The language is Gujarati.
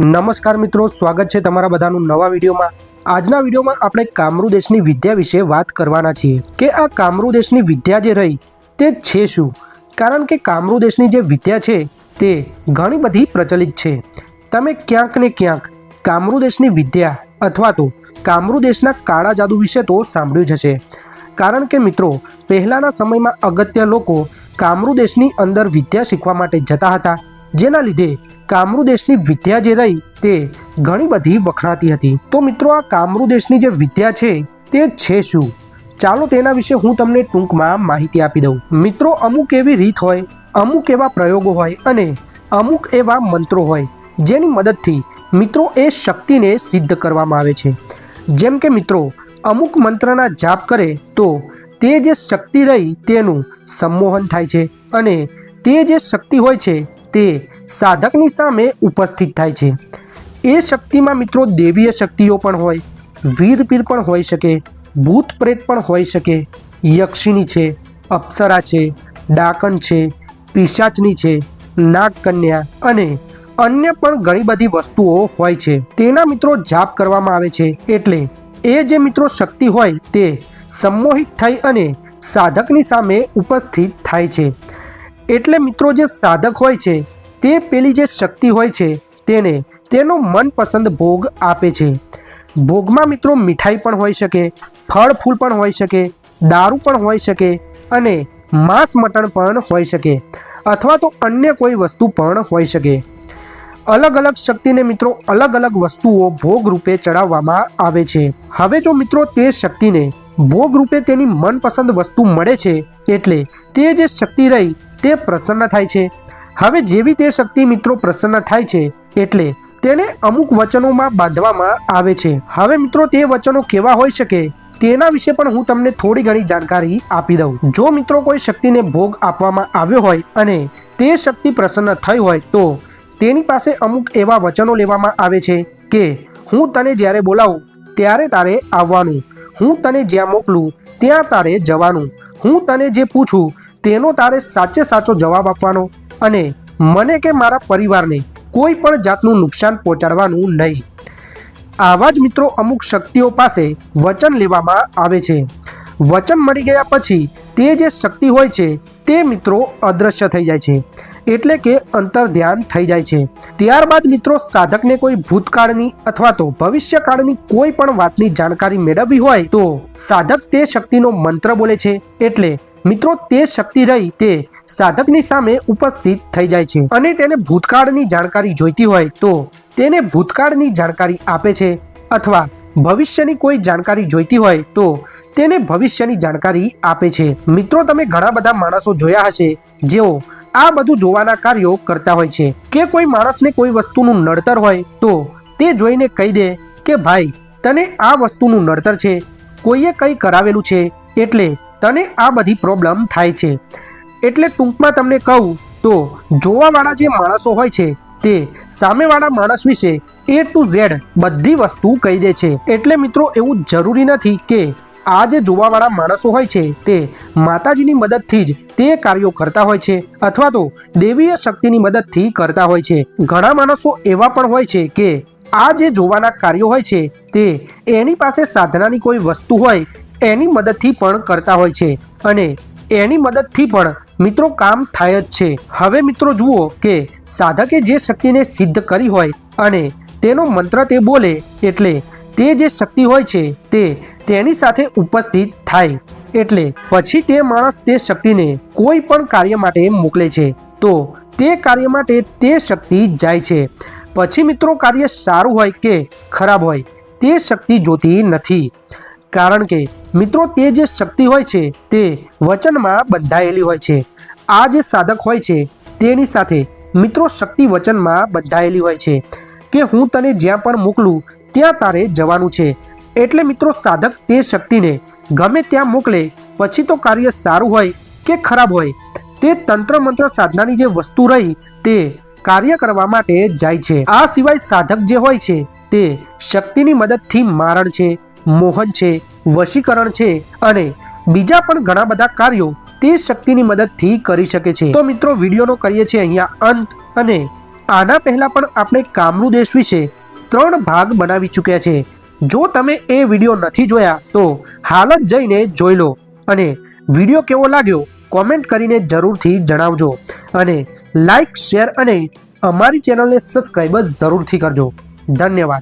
નમસ્કાર મિત્રો, સ્વાગત છે તમારા બધાનું નવા વિડીયોમાં. આજના વિડીયોમાં આપણે કામરૂ દેશની વિદ્યા વિશે વાત કરવાના છીએ કે આ કામરૂ દેશની વિદ્યા જે રહી તે છે શું? કારણ કે કામરૂ દેશની જે વિદ્યા છે તે ઘણી બધી પ્રચલિત છે. તમે ક્યાંક ને ક્યાંક કામરૂ દેશની વિદ્યા અથવા તો કામરૂ દેશના કાળા જાદુ વિશે તો સાંભળ્યું જ હશે. કારણ કે મિત્રો, પહેલાંના સમયમાં અગત્ય લોકો કામરૂ દેશની અંદર વિદ્યા શીખવા માટે જતા હતા, જેના લીધે કામરૂ દેશની વિદ્યા જે રહી તે ઘણી બધી વખણાતી હતી. તો મિત્રો, આ કામરૂ દેશની જે વિદ્યા છે તે છે શું? ચાલો તેના વિશે હું તમને ટૂંકમાં માહિતી આપી દઉં. મિત્રો, અમુક એવી રીત હોય, અમુક એવા પ્રયોગો હોય અને અમુક એવા મંત્રો હોય જેની મદદથી મિત્રો એ શક્તિને સિદ્ધ કરવામાં આવે છે. જેમ કે મિત્રો, અમુક મંત્રના જાપ કરે તો તે જે શક્તિ રહી તેનું સંમોહન થાય છે અને તે જે શક્તિ હોય છે તે સાધકની સામે ઉપસ્થિત થાય છે. એ શક્તિમાં મિત્રો દેવીય શક્તિઓ પણ હોય, વીરપીર પણ હોઈ શકે, ભૂત પ્રેત પણ હોઈ શકે. યક્ષિણી છે, અપ્સરા છે ડાકણ છે, પિશાચની છે, નાગકન્યા અને અન્ય પણ ઘણી બધી વસ્તુઓ હોય છે. તેના મિત્રો જાપ કરવામાં આવે છે એટલે એ જે મિત્રો શક્તિ હોય તે સંમોહિત થઈ અને સાધકની સામે ઉપસ્થિત થાય છે. એટલે મિત્રો જે સાધક હોય છે તે પેલી જે શક્તિ હોય છે તેને તેનો મનપસંદ ભોગ આપે છે. ભોગમાં મિત્રો મીઠાઈ પણ હોઈ શકે, ફળ ફૂલ પણ હોઈ શકે, દારૂ પણ હોઈ શકે અને માંસ મટણ પણ હોઈ શકે અથવા તો અન્ય કોઈ વસ્તુ પણ હોઈ શકે. અલગ અલગ શક્તિને મિત્રો અલગ અલગ વસ્તુઓ ભોગ રૂપે ચડાવવામાં આવે છે. હવે જો મિત્રો તે શક્તિને ભોગ રૂપે તેની મનપસંદ વસ્તુ મળે છે એટલે તે જે શક્તિ રહી તે પ્રસન્ન થાય છે. હવે જેવી તે શક્તિ મિત્રો પ્રસન્ન થાય છે, એટલે તેને અમુક વચનોમાં બાંધવામાં આવે છે. હવે મિત્રો તે વચનો કેવા હોઈ શકે, તેના વિશે પણ હું તમને થોડી ઘણી જાણકારી આપી દઉં. જો મિત્રો કોઈ શક્તિને ભોગ આપવામાં આવ્યો હોય અને તે શક્તિ પ્રસન્ન થઈ હોય, તો તેની પાસે અમુક એવા વચનો લેવામાં આવે છે કે, હું તને જ્યારે બોલાવું, ત્યારે તારે આવવાનું. હું તને જ્યાં મોકલું, ત્યાં તારે જવાનું. હું તને જે પૂછું, તેનો તારે સાચે સાચો જવાબ આપવાનો. અને મને કે મારા પરિવારને કોઈ પણ જાતનું નુકસાન પહોંચાડવાનું નહીં. આવા જ મિત્રો અમુક શક્તિઓ પાસે વચન લેવામાં આવે છે. વચન મળી ગયા પછી તે જે શક્તિ હોય છે તે મિત્રો અદૃશ્ય થઈ જાય છે. એટલે કે અંતર ધ્યાન થઈ જાય છે. ત્યારબાદ મિત્રો સાધકને કોઈ ભૂતકાળની અથવા તો ભવિષ્યકાળની કોઈ પણ વાતની જાણકારી મેળવવી હોય તો સાધક તે શક્તિનો મંત્ર બોલે છે. એટલે મિત્રો, તે શક્તિ રહી તે સાધકની સામે ઉપસ્થિત થઈ જાય છે અને તેને ભૂતકાળની જાણકારી જોઈતી હોય તો તેને ભૂતકાળની જાણકારી આપે છે અથવા ભવિષ્યની કોઈ જાણકારી જોઈતી હોય તો તેને ભવિષ્યની જાણકારી આપે છે. મિત્રો, તમે ઘણા બધા માણસો જોયા હશે જેઓ આ બધું જોવાના કાર્યો કરતા હોય છે. કે કોઈ માણસને કોઈ વસ્તુનું નડતર હોય તો તે જોઈને કહી દે કે, ભાઈ, તને આ વસ્તુનું નડતર છે. કોઈએ કંઈ કરાવેલું છે એટલે તને આ બધી પ્રોબ્લેમ થાય છે. એટલે ટૂંકમાં તમને કહું તો, જોવાવાળા જે માણસો હોય છે, તે સામેવાળા માણસ વિશે એ ટુ ઝેડ બધી વસ્તુ કહી દે છે. એટલે મિત્રો, એવું જરૂરી નથી કે આ જે જોવાવાળા માણસો હોય છે, તે માતાજીની મદદથી જ તે કાર્યો કરતા હોય છે, અથવા તો દેવીય શક્તિની મદદથી કરતા હોય છે. ઘણા માણસો એવા પણ હોય છે કે, આ જે જોવાના કાર્યો હોય છે, તે એની પાસે સાધનાની કોઈ વસ્તુ હોય એની મદદથી પણ કરતા હોય છે. અને એની મદદથી પણ મિત્રો કામ થાય જ છે. હવે મિત્રો જુઓ કે સાધકે જે શક્તિને સિદ્ધ કરી હોય અને તેનો મંત્ર તે બોલે એટલે તે જે શક્તિ હોય છે તે તેની સાથે ઉપસ્થિત થાય. એટલે પછી તે માણસ તે શક્તિને કોઈ પણ કાર્ય માટે મોકલે છે. તો તે કાર્ય માટે તે શક્તિ જાય છે. પછી મિત્રો કાર્ય સારું હોય કે ખરાબ હોય તે શક્તિ જોતી નથી. કારણ કે મિત્રો, તે જે શક્તિ હોય છે, તે વચનમાં બંધાયેલી હોય છે. આ જે સાધક હોય છે, તેની સાથે મિત્રો, શક્તિ વચનમાં બંધાયેલી હોય છે કે હું તને જ્યાં પણ મોકલું, ત્યાં તારે જવાનું છે. એટલે મિત્રો, સાધક તે શક્તિને ગમે ત્યાં મોકલે, પછી તો કાર્ય સારું હોય કે ખરાબ હોય, તે તંત્ર મંત્ર સાધનાની જે વસ્તુ રહી, તે કાર્ય કરવા માટે જાય છે. આ સિવાય સાધક જે હોય છે, તે શક્તિની મદદથી મારણ છે, મોહન છે વશીકરણ છે અને બીજા પણ ઘણા બધા કાર્યો તે શક્તિની મદદથી કરી શકે છે. તો મિત્રો, વિડીયોનો કરીએ છીએ અહીંયા અંત અને આના પહેલાં પણ આપણે કામરૂ દેશ વિશે ત્રણ ભાગ બનાવી ચૂક્યા છે. જો તમે એ વીડિયો નથી જોયા, તો હાલ જ જઈને જોઈ લો અને વીડિયો કેવો લાગ્યો કોમેન્ટ કરીને જરૂરથી જણાવજો અને લાઈક, શેર અને અમારી ચેનલને સબસ્ક્રાઈબ જરૂરથી કરજો. ધન્યવાદ.